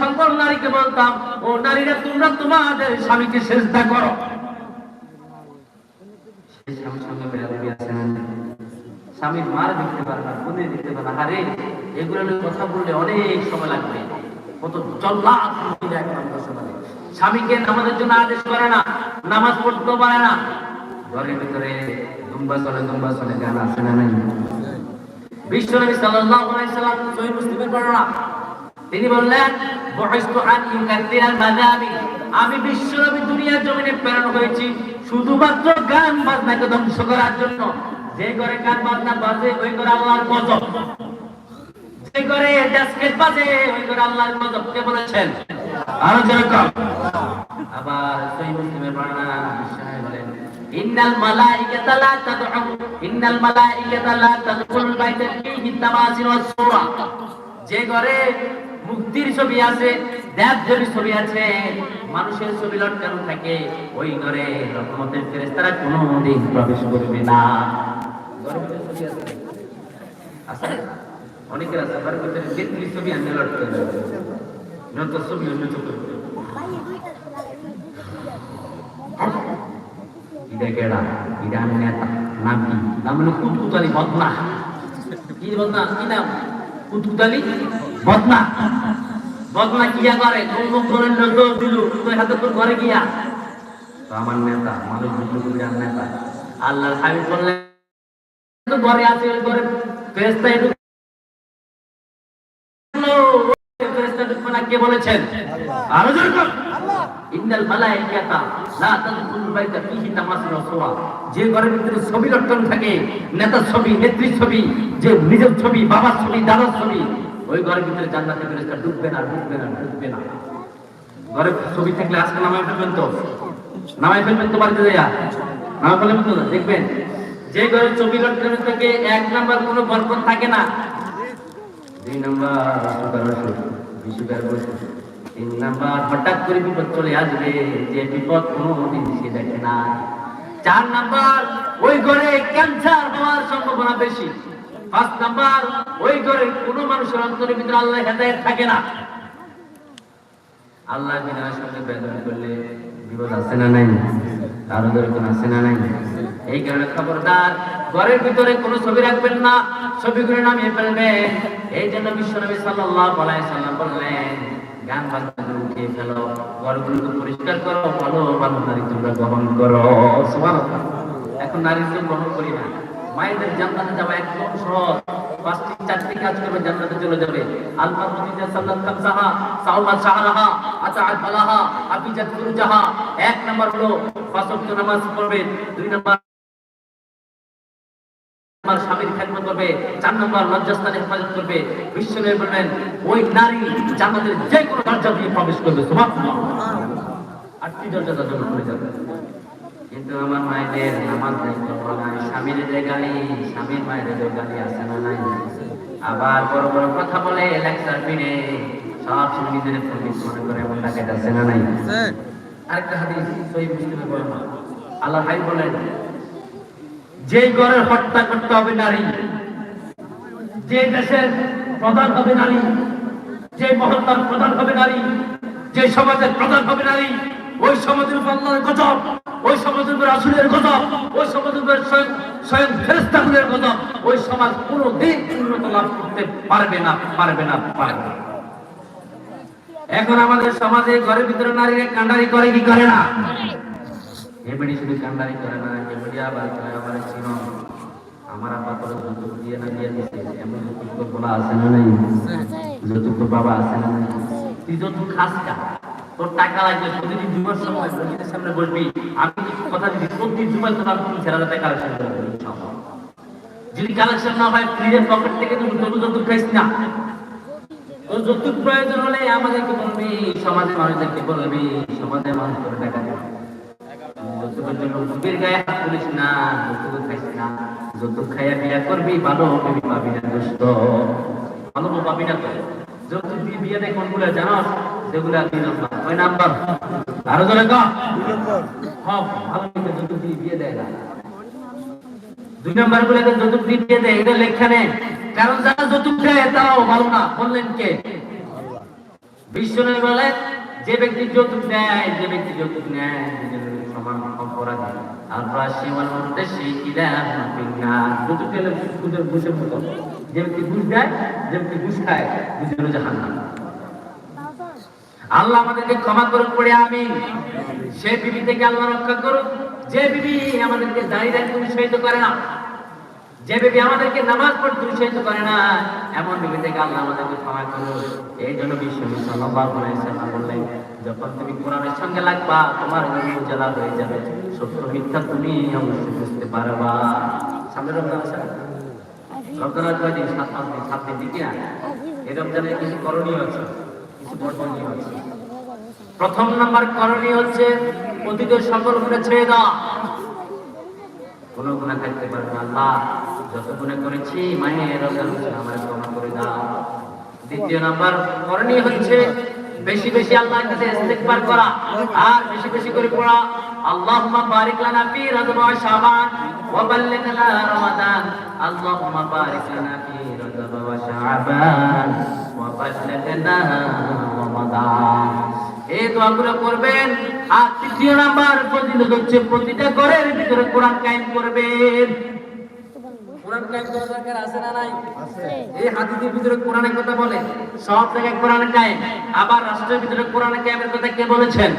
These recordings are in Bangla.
সকল নারীকে বলতাম ও নারীরা, তোমরা তোমাদের স্বামীকে চেষ্টা করো। স্বামীর মার দেখতে পারে না বোনে দেখতে পারে আরে, এগুলো নিয়ে কথা বললে অনেক সময় লাগবে। কত সমাজে। স্বামীকে নামাজের জন্য আদেশ করে না, নামাজ পড়তেও পারে না। ঘরের ভিতরে দুম্বা চলে দুম্বা চলে, গান আছে না নাই? বিশ্বনবী সাল্লাল্লাহু আলাইহি সাল্লাম সহিহ মুসলিমের বর্ণনা তিনি বললেন আমি বিশ্বনবী দুনিয়ার জমিনে প্রেরণ হয়েছি শুধুমাত্র গান বাজনাকে ধ্বংস করার জন্য। যে ঘরে গান বাজনা বাজে, ওই ঘরে আল্লাহর গজব। যে ঘরে ড্যাসকেট বাজে, ওই ঘরে আল্লাহর গজব। কে বলেছেন? আরও যেরকম। আবার সহিহ মুসলিমের বর্ণনা বলেন, ইন্নাল মালাইকাতা লা তাদউ ইন্নাল মালাইকাতা লা তাদখুল বাইতা ফীহি তামাসিল ওয়াস সূরা। যে ঘরে মুক্তির ছবি আছে দেব দেবীর ছবি আছে, মানুষের ছবি লটকানো থাকে। ওই ঘরে রহমতের ফেরেশতারা কোনোদিন প্রবেশ করবে না। অনেকের আছে ভিতরে দেবীর ছবি লটকানো যত ছবি অন্য চোখে এটা নেতা? নাম কি? নাম হলো বদনা। কি বদনা? কি নাম? কুতকুতালি বদনা বদনা কিয়া করে? করে লোক দিলু। তুই হাতে তোর ঘরে গিয়া আমার নেতা, মানুষ বুঝলো বুঝার নেতা। আল্লাহর হাবিব বললেন তো ঘরে আছে, ওই ঘরে ফেরেস্তা একটু ফেরেস্তা ঢুকবে না, কে বলেছেন? আরও জোর। যে ঘরের ভিতরে ছবি লটকানো থাকে ছবি ছবি যে নিজের ছবি বাবার ছবি দাদার ছবি ওই ঘরের ভিতরে না না না ছবি থাকলে আজকে ফেলবেন তো ফেলবেন তো বাড়িতে যাইয়া ফেলবেন তো দেখবেন যে ঘরে ছবি লটকানো থাকে এক নাম্বার কোনো বরকত থাকে না দুই নাম্বার বিশুগার তিন নাম্বার হঠাৎ করে বিপদ চলে আসবে, যে বিপদ কোনোদিন সে দেখে না। চার নাম্বার, ওই ঘরে ক্যান্সার হওয়ার সম্ভাবনা বেশি। পাঁচ নাম্বার, ওই ঘরে কোনো মানুষের অন্তরের ভিতরে আল্লাহ হেদায়ত থাকে না। আল্লাহ বিনার সঙ্গে বেদন করলে বিপদ আছে না নাই? কারও ধরে কোন আছে না নাই? এই কারণে খবরদার, ঘরের ভিতরে কোনো ছবি রাখবেন না, ছবিগুলো নামিয়ে ফেলবেন। এই জন্য বিশ্বনবী সাল্লাল্লাহু আলাইহি সাল্লাম বললেন গান বাজনা উঠিয়ে ফেলো, ঘরগুলোকে পরিষ্কার করো, ভালো ভালো নারী তোমরা গ্রহণ করো। এখন নারী গ্রহণ করি না। মায়েদের জান্নাতে যাওয়া একদম সহজ। পাঁচটি, চারটি কাজ করবে, জান্নাতে চলে যাবে। আলফা মুদিজা সাল্লাত খামসাহা সাউমা শাহরাহা আতাআত ফালাহা হাফিজাত ফুরুজাহা এক নাম্বার হলো পাঁচ নামাজ পড়বে দুই নাম্বার আমার স্বামীর খেদমত করবে চার নম্বর লজ্জাস্থানে হেফাজত করবে। বিশ্বনবী বললেন ওই নারী জান্নাতের যে কোনো দরজা দিয়ে প্রবেশ করবে সুবহানাল্লাহ। আটটি দরজা খুলে যাবে? কিন্তু আমার মায়েদের নামাজ নাই স্বামীর যে গালি স্বামীর মায়ের যে গালি আছে না নাই? আবার বড় বড় কথা বলে লেকচার পিনে সব সময় নিজের পণ্ডিত মনে করে এমন যাচ্ছে না নাই? আরেকটা হাদিস সহি মুসলিমে বলেন আল্লাহ হাই বলেন যে ঘরের হত্যা করতে হবে নারী যে দেশের প্রধান হবে নারী যে মহল্লার প্রধান হবে নারী যে সমাজের প্রধান হবে নারী, ওই সমাজের উপর গজব, ওই সমাজের উপর আসুরের গজব, ওই সমাজের উপর স্বয়ং ফেরেস্তাগুলের গজব, ওই সমাজ কোনো দিন উন্নত লাভ করতে পারবে না পারবে না পারবে না। এখন আমাদের সমাজে ঘরের ভিতরে নারীরা কান্ডারি করে কি করে না? এমনি শুধু কান্ডারি করে না এমনি আবার করে আবার ছিল আমার আব্বা করে যৌতুক দিয়ে না দিয়ে দিছে। এমন যৌতুক তো বলা আছে না নাই? যৌতুক তো বাবা আছে না নাই? তুই যৌতুক খাস কা? তোর টাকা লাগবে প্রতিদিন জুমার সময় মসজিদের সামনে বসবি। আমি কিছু কথা দিবি প্রতি জুমায় তোমার চার হাজার টাকা কালেকশন করে। যদি কালেকশন না হয় ফ্রিজের পকেট থেকে তুমি যৌতুক যৌতুক খাইস না। তোর যৌতুক প্রয়োজন হলে আমাদেরকে বলবি সমাজের মানুষদেরকে বলবি সমাজের মানুষ করে টাকা দেবে। যৌতুকের জন্য বুকের গায়ে হাত তুলিস না যৌতুক খাইস না। যৌতুক খাইয়া বিয়া করবি, ভালো তুমি পাবি না দোস্ত ভালো বউ পাবি না তো। যৌতুক দিয়ে বিয়ে কোনগুলো জানোস যেগুলো দুই নম্বর গুলোকে যৌতুক দিয়ে বিয়ে দেয়, এটা লেখা নেই। কারণ যারা যৌতুক দেয় তারাও ভালো না। বললেন কে? বিশ্বনবী বলেন, যে ব্যক্তি যৌতুক দেয়, যে ব্যক্তি যৌতুক নেয় সমান অপরাধী। আর রাশি ওয়াল মুদ্দাশি ইলাহু ফিন্নার। যৌতুক দিলে সুদের ঘুষের মতো যে ঘুষ দেয়, যে ঘুষ খায় দুজনে জাহান্নাম। আল্লাহ আমাদেরকে ক্ষমা করুন পড়ে আমি সে বিবি থেকে আল্লাহ রক্ষা করুন যে বিবি আমাদেরকে দাঁড়িয়ে উৎসাহিত করে না। যে বিবি আমাদেরকে নামাজ পড়তে উৎসাহিত করে না, এমন বিবি থেকে আল্লাহ আমাদেরকে ক্ষমা করুন এই জন্য বিশ্ব আলাইহি বললেন যখন তুমি কোরআনের সঙ্গে লাগবা তোমার জন্য উজালা হয়ে যাবে। সত্য মিথ্যা তুমি অবশ্যই বুঝতে পারবা। সামনে রমজান আছে না? রমজানের কয়দিন? সাত পাঁচ দিন সাত দিন দিকে এই রমজানে কিছু করণীয় আছে? কিছু আছে? প্রথম নাম্বার করণীয় হচ্ছে অতীত সকল গুণে ছেড়ে দেওয়া কোনো গুণা থাকতে পারবে না আল্লাহ। যত গুণে করেছি মায়ের রমজান আমার ক্ষমা করে দাও। দ্বিতীয় নাম্বার করণীয় হচ্ছে বেশি বেশি আল্লাহর কাছে ইস্তেগফার করা আর বেশি বেশি করে পড়া, আল্লাহুম্মা বারিক লানা ফি রজব ওয়া শাবান ওয়া বাল্লিগনা রমাদান। আল্লাহুম্মা বারিক লানা ফি রজব ওয়া শাবান ওয়া বাল্লিগনা রমাদান। এই দোয়াগুলো করবেন আর তৃতীয় নাম্বার ফজিলত হচ্ছে প্রতিটা ঘরের ভিতরে কোরআন কায়েম করবেন। কোরআন কায়েম করার দরকার আছে না নাই? এই হাদিসের ভিতরে কোরআনের কথা বলে সব জায়গায় কোরআন কায়েম। আবার রাষ্ট্রের ভিতরে কোরআন কায়েমের কথা কে বলেছেন?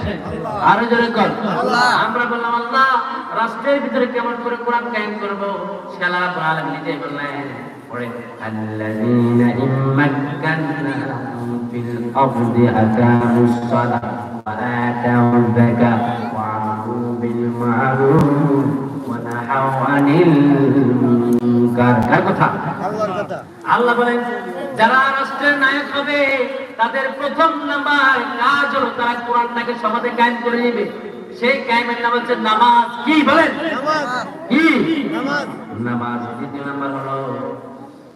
আরও জোরে কর। আমরা বললাম আল্লাহ রাষ্ট্রের ভিতরে কেমন করে কোরআন কায়েম করব? আলামিন নিজেই বললেন পড়ে আল্লাযীনা ইম্মাক্কান্নাহুম ফিল আরদি আকামুস সালাহ ওয়া যাকাত ওয়া আমারু বিল মা'রুফ ওয়া নাহাউ আনিল মুনকার কার কথা? আল্লাহ বলেন যারা রাষ্ট্রের নায়ক হবে তাদের প্রথম নাম্বার কাজ হলো তারা কোরআনটাকে সমাজে কায়েম করে নেবে। সেই কায়েমের নাম হচ্ছে নামাজ। কি বলেন? কি? নামাজ। নামাজ। দ্বিতীয় নাম্বার হলো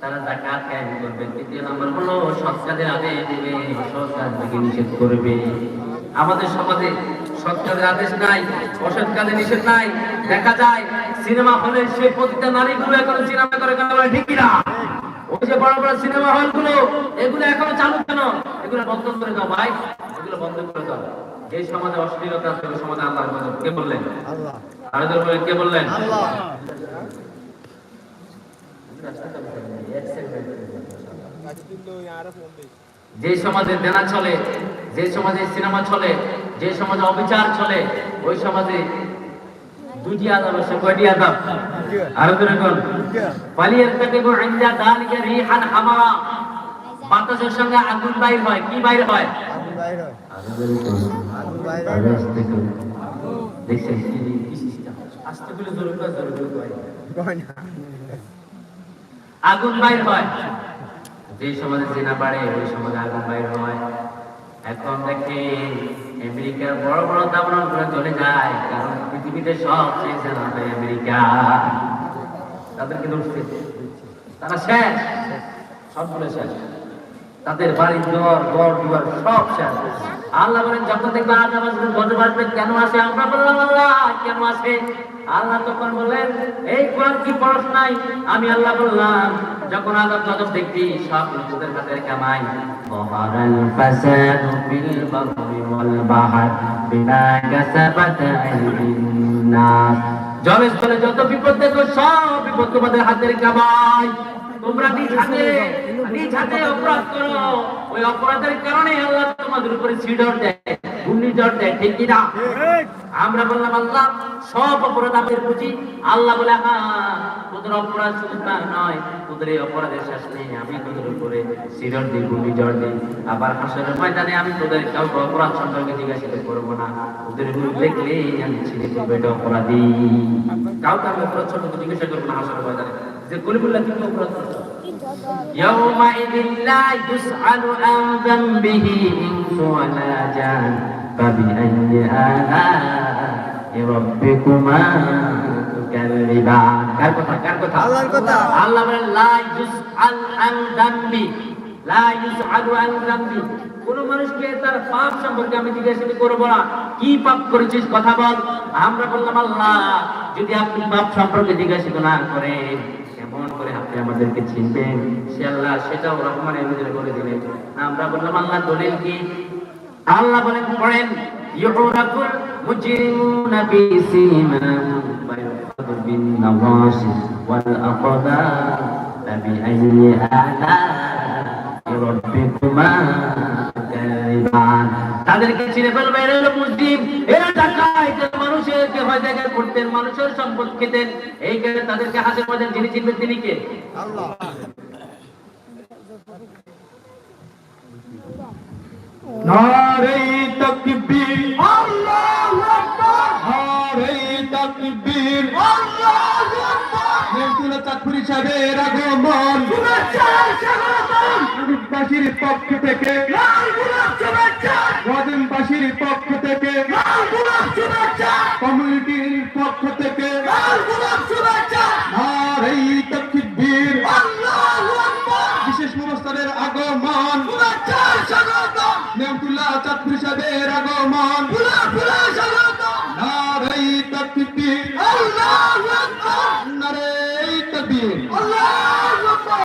তারা জাকাত কায়েম করবে। তৃতীয় নাম্বার হলো সৎ কাজের আদেশ দেবে অসৎ কাজ থেকে নিষেধ করবে। আমাদের সমাজে সৎ কাজের আদেশ নাই অসৎ কাজে নিষেধ নাই। দেখা যায় সিনেমা হলে সে প্রতিটা নারীগুলো এখন সিনেমা করে কেন বলে ঠিক না ওই যে বড় বড় সিনেমা হলগুলো এগুলো এখনও চালু কেন? এগুলো বন্ধ করে দাও ভাই এগুলো বন্ধ করে দাও। এই সমাজে অশ্লীলতা আছে ওই সমাজে আল্লাহ কে বললেন? আল্লাহ। আরেকজন বলে কে বললেন? আল্লাহ। যে সমাজে দেনা চলে, যে সমাজে সিনেমা চলে, যে সমাজে অবিচার চলে, ওই সমাজে দুটি আদাব আছে, কয়টি আদাব? আরও কোন? রিহান বাতাসের সঙ্গে আগুন বাইর হয়, কি বাইর হয়? আগুন বাইর হয়। যে সমাজে চেনা বাড়ে, ওই সমাজে আগুন বাইর হয়। এখন দেখে আমেরিকার বড় বড় দাবন করে চলে যায়, কারণ পৃথিবীতে সব শেষ হবে আমেরিকা। তাদেরকে ধরছে তারা শেষ। সবগুলো শেষ। তাদের বাড়ির দর ঘর দুয়ার সব শেষ আল্লাহ বলেন যখন দেখবে আজাব আসবে গজব আসবে কেন আসে আমরা বললাম আল্লাহ কেন আসে আল্লাহ তখন বললেন এই কোরআন কি পড়াশোনাই আমি আল্লাহ বললাম যখন আজাব গজব দেখবি সব লোকদের হাতের কামাই ظهر الفساد في البر والبحر بما كسبت أيدي الناس জলের স্থলে যত বিপদ দেখো সব বিপদ তোমাদের হাতের কামাই তোমরা নিজ হাতে আবার হাসরের ময়দানে আমি তোদের কাউকে অপরাধ সম্পর্কে জিজ্ঞাসা করব না। তোদের রূপ দেখলেই আমি ছিঁড়ে করব এটা অপরাধী। কাউকে আমি অপরাধ সম্পর্কে জিজ্ঞাসা করব না হাসরের ময়দানে। যে কলিমুল্লাহ তুমি অপরাধ করছ يومئذ لا يسأل عن ذنبه إنس ولا جان فبأي آلاء ربكما تكذبان কার কথা কার কথা আল্লাহর কথা। আল্লাহ বলেন লা ইউসআল আন যামবি লা ইউসআলু আন যামবি কোন মানুষকে তার পাপ সম্পর্কে আমি জিজ্ঞাসা করব না কি পাপ করেছিস কথা বল আমরা বললাম আল্লাহ যদি আপনি পাপ সম্পর্কে জিজ্ঞাসা না করেন কেমন করে আপনি আমাদেরকে চিনবেন সে আল্লাহ সেটাও রহমানের ভিতরে করে দিলেন আমরা বললাম আল্লাহ দলিল কি? আল্লাহ বলেন পড়েন ইউরাকুল মুজরিমুনা বিসিমাহুম বিন নাওয়াসি ওয়াল আকাদার ফাবিআইয়ি আলা'i রাব্বিকুমা তুকাযিবান তাদেরকে চিনে ফেলবে এরা হলো মুসলিম। এরা এরা মানুষের কে হয় জায়গায় করতেন মানুষের সম্পদ খেতেন। এই কারণে তাদেরকে হাতের মধ্যে যিনি চিনবেন তিনি কে? আল্লাহ নারে তকবীর। আল্লাহু আকবার! নারে তকবীর। আল্লাহু আকবার! নেতুল চাকুরি সাহেবের আগমন। শুভেচ্ছা! মুজিববাসীর পক্ষ থেকে গোলাপ পক্ষ